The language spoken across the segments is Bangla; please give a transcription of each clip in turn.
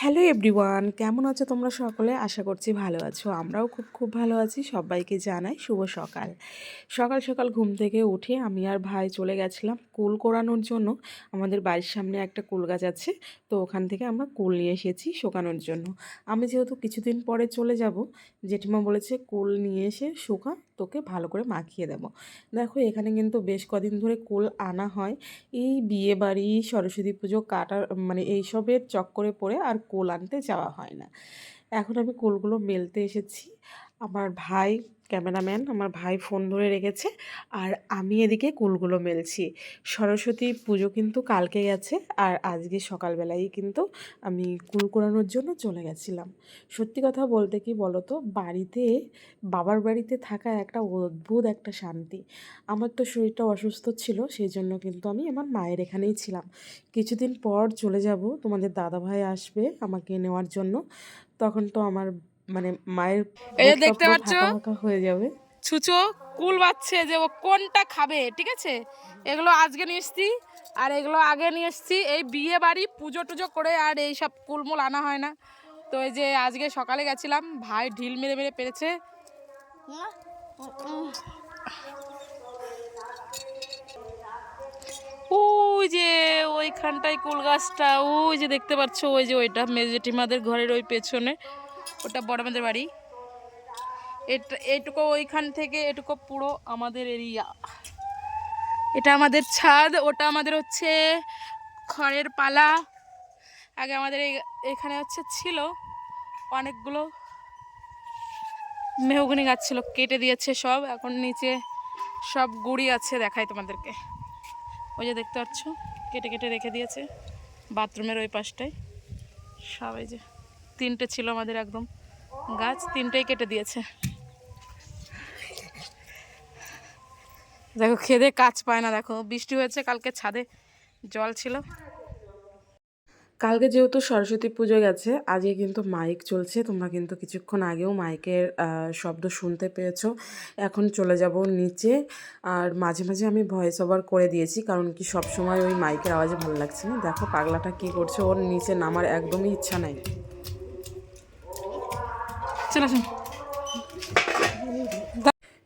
হ্যালো এভরিওয়ান, কেমন আছো তোমরা সকলে? আশা করছি ভালো আছো। আমরাও খুব খুব ভালো আছি, সবাইকে জানাই শুভ সকাল। সকাল সকাল ঘুম থেকে উঠে আমি আর ভাই চলে গেছিলাম কুল কোরানোর জন্য। আমাদের বাড়ির সামনে একটা কুল গাছ আছে, তো ওখান থেকে আমরা কুল নিয়ে এসেছি শোকানোর জন্য। আমি যেহেতু কিছুদিন পরে চলে যাব, জেঠিমা বলেছে কুল নিয়ে এসে শুকা, তোকে ভালো করে মাখিয়ে দেবো। দেখো, এখানে কিন্তু বেশ কদিন ধরে কুল আনা হয়। এই বিয়ে বাড়ি সরস্বতী পুজো কাটার মানে এইসবের চক্করে পড়ে আর কুল আনতে যাওয়া হয় না। এখন আমি কোলগুলো মেলতে এসেছি। আমার ভাই ক্যামেরাম্যান আমার ভাই ফোন ধরে রেখেছে, আর আমি এদিকে কুলগুলো মেলছি। সরস্বতী পুজো কিন্তু কালকে গেছে, আর আজকে সকালবেলায় কিন্তু আমি কুল কোরানোর জন্য চলে গেছিলাম। সত্যি কথা বলতে কি বলো তো বাড়িতে, বাবার বাড়িতে থাকা একটা অদ্ভুত একটা শান্তি। আমার তো শরীরটা অসুস্থ ছিল সেই জন্য কিন্তু আমি আমার মায়ের এখানেই ছিলাম। কিছুদিন পর চলে যাব, তোমাদের দাদা ভাই আসবে আমাকে নেওয়ার জন্য। তখন তো আমার মানে মায়ের এই যে দেখতে পাচ্ছ? হয়ে যাবে। ছুচো কুল বাচ্ছে যে ও কোনটা খাবে ঠিক আছে? এগুলো আজকে নিয়ে এসছি আর এগুলো আগে নিয়ে এসছি। এই বিয়ে বাড়ি পুজো টুজো করে আর এই সব কুলমুল আনা হয় না। তো এই যে আজকে সকালে গেছিলাম ভাই ঢিল মেরে মেরে পেরেছে। ওই যে ওইখানটায় কুল গাছটা ওই যে দেখতে পাচ্ছ ওই যে ওইটা মেজেটিমাদের ঘরের ওই পেছনে। ওটা বড় বাড়ি। এটা এইটুকু ওইখান থেকে, এটুকু পুরো আমাদের এরিয়া। এটা আমাদের ছাদ, ওটা আমাদের হচ্ছে খড়ের পালা। আগে আমাদের এখানে হচ্ছে ছিল অনেকগুলো মেহগুনি গাছ ছিল, কেটে দিয়েছে সব। এখন নিচে সব গুড়ি আছে, দেখাই তোমাদেরকে। ওই যে দেখতে পাচ্ছ, কেটে কেটে রেখে দিয়েছে। বাথরুমের ওই পাশটায়। সবাই যে তিনটে ছিল আমাদের একদম। গাছ তিনটেই কেটে দিয়েছে। দেখো, খেদে কাজ পায় না, দেখো। বৃষ্টি হয়েছে, কালকে ছাদে জল ছিল। কালকে যেহেতু সরস্বতী পুজো গেছে, আজকে কিন্তু মাইক চলছে। তোমরা কিন্তু কিছুক্ষণ আগেও মাইকের শব্দ শুনতে পেয়েছ। এখন চলে যাব নিচে। আর মাঝে মাঝে আমি ভয়েস ওভার করে দিয়েছি, কারণ কি সব সময় ওই মাইকের আওয়াজে ভালো লাগছে না। দেখো, পাগলাটা কি করছে, ওর নিচে নামার একদমই ইচ্ছা নাই। চলো আসুন।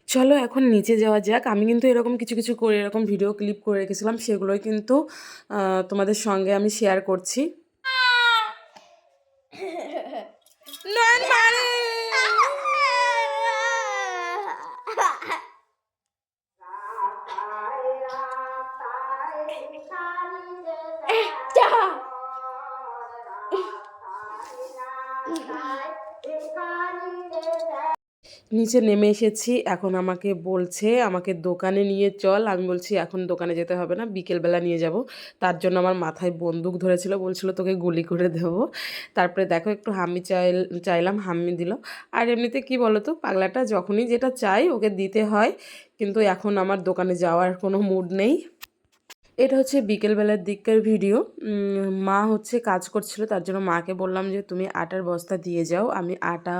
চলো এখন নিচে যাওয়া যাক। আমি কিন্তু এরকম কিছু কিছু করে এরকম ভিডিও ক্লিপ করে রেখেছিলাম সেগুলোই কিন্তু তোমাদের সঙ্গে আমি শেয়ার করছি। নয়ন নিচে নেমে এসেছি, এখন আমাকে বলছে, আমাকে দোকানে নিয়ে চল। আমি বলছি, এখন দোকানে যেতে হবে না, বিকেলবেলা নিয়ে যাব। তার জন্য আমার মাথায় বন্দুক ধরেছিল, বলছিল, তোকে গুলি করে দেবো। তারপরে দেখো, একটু হামি চাইল, চাইলাম হাম্মি দিল। আর এমনিতে কি বলো তো পাগলাটা যখনই যেটা চাই, ওকে দিতে হয়। কিন্তু এখন আমার দোকানে যাওয়ার কোনো মুড নেই। এটা হচ্ছে বিকেলবেলার দিককার ভিডিও। মা হচ্ছে কাজ করছিল তার জন্য মাকে বললাম যে তুমি আটার বস্তা দিয়ে যাও আমি আটা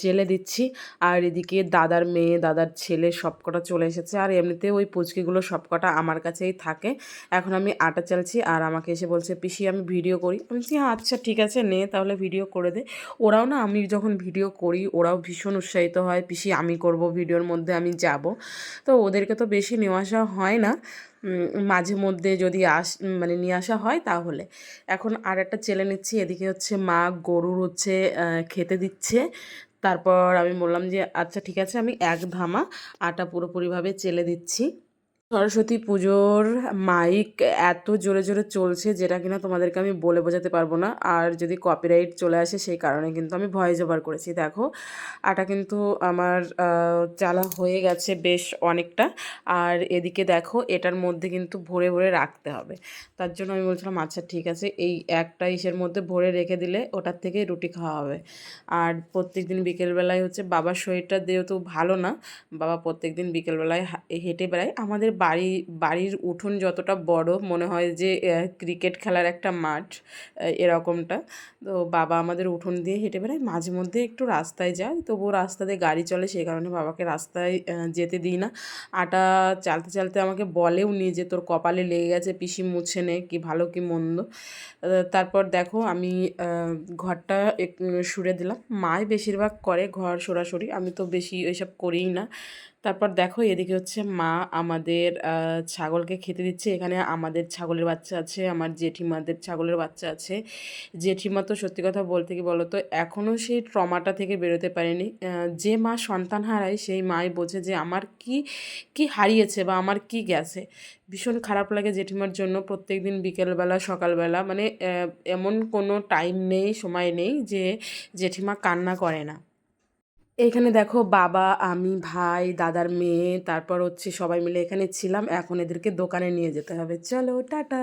চেলে দিচ্ছি। আর এদিকে দাদার মেয়ে দাদার ছেলে সবকটা চলে এসেছে। আর এমনিতে ওই পুচকিগুলো সবকটা আমার কাছেই থাকে। এখন আমি আটা চালছি আর আমাকে এসে বলছে পিসি আমি ভিডিও করি। আমি বলছি "হ্যাঁ, আচ্ছা ঠিক আছে নে তাহলে ভিডিও করে দে। ওরাও না আমি যখন ভিডিও করি ওরাও ভীষণ উৎসাহিত হয় পিসি আমি করব ভিডিওর মধ্যে আমি যাব। তো ওদেরকে তো বেশি নেওয়া আসা হয় না। মাঝে মধ্যে যদি আস মানে নিয়ে আসা হয় তাহলে। এখন আর একটা চেলে নিচ্ছি, এদিকে হচ্ছে মা গরুর হচ্ছে খেতে দিচ্ছে। তারপর আমি বললাম যে আচ্ছা ঠিক আছে, আমি এক ধামা আটা পুরোপুরিভাবে চেলে দিচ্ছি। সরস্বতী পুজোর মাইক এত জোরে জোরে চলছে যেটা কিনা তোমাদেরকে আমি বলে বোঝাতে পারব না। আর যদি কপিরাইট চলে আসে সেই কারণে কিন্তু আমি ভয়েস ওভার করেছি, দেখো। আটা কিন্তু আমার চালা হয়ে গেছে বেশ অনেকটা। আর এদিকে দেখো, এটার মধ্যে কিন্তু ভরে ভরে রাখতে হবে। তার জন্য আমি বলছিলাম আচ্ছা ঠিক আছে, এই একটা ইসের মধ্যে ভরে রেখে দিলে ওটার থেকে রুটি খাওয়া হবে। আর প্রত্যেক দিন বিকেলবেলায় হচ্ছে বাবার শরীরটা যেহেতু ভালো না, বাবা প্রত্যেক দিন বিকেলবেলায় হেঁটে বেড়ায়। আমাদের বাড়ি, বাড়ির উঠোন যতটা বড় মনে হয় যে ক্রিকেট খেলার একটা মাঠ এরকমটা। তো বাবা আমাদের উঠোন দিয়ে হেঁটে বেড়ায়, মাঝে মধ্যে একটু রাস্তায় যায়, তবুও রাস্তা দিয়ে গাড়ি চলে সেই কারণে বাবাকে রাস্তায় যেতে দিই না। আটা চালতে চালতে আমাকে বলেও নি যে, তোর কপালে লেগে গেছে, পিসি মুছে নে, কি ভালো, কি মন্দ। তারপর দেখো আমি ঘরটা সুরে দিলাম। মাই বেশিরভাগ করে ঘর সরাসরি, আমি তো বেশি ওইসব করিই না। তারপর দেখো এদিকে হচ্ছে মা আমাদের ছাগলকে খেতে দিচ্ছে। এখানে আমাদের ছাগলের বাচ্চা আছে, আমার জেঠিমাদের ছাগলের বাচ্চা আছে। জেঠিমা তো সত্যি কথা বলতে কি বলো তো এখনও সেই ট্রমাটা থেকে বেরোতে পারেনি। যে মা সন্তান হারায়, সেই মাই বোঝে যে আমার কি কি হারিয়েছে বা আমার কি গেছে। ভীষণ খারাপ লাগে জেঠিমার জন্য প্রত্যেক দিন বিকেলবেলা, সকালবেলা। মানে এমন কোনো টাইম নেই, সময় নেই যে জেঠিমা কান্না করে না। এখানে দেখো বাবা, আমি, ভাই, দাদার মেয়ে, তারপর হচ্ছে সবাই মিলে এখানে ছিলাম। এখন এদেরকে দোকানে নিয়ে যেতে হবে। চলো, টাটা।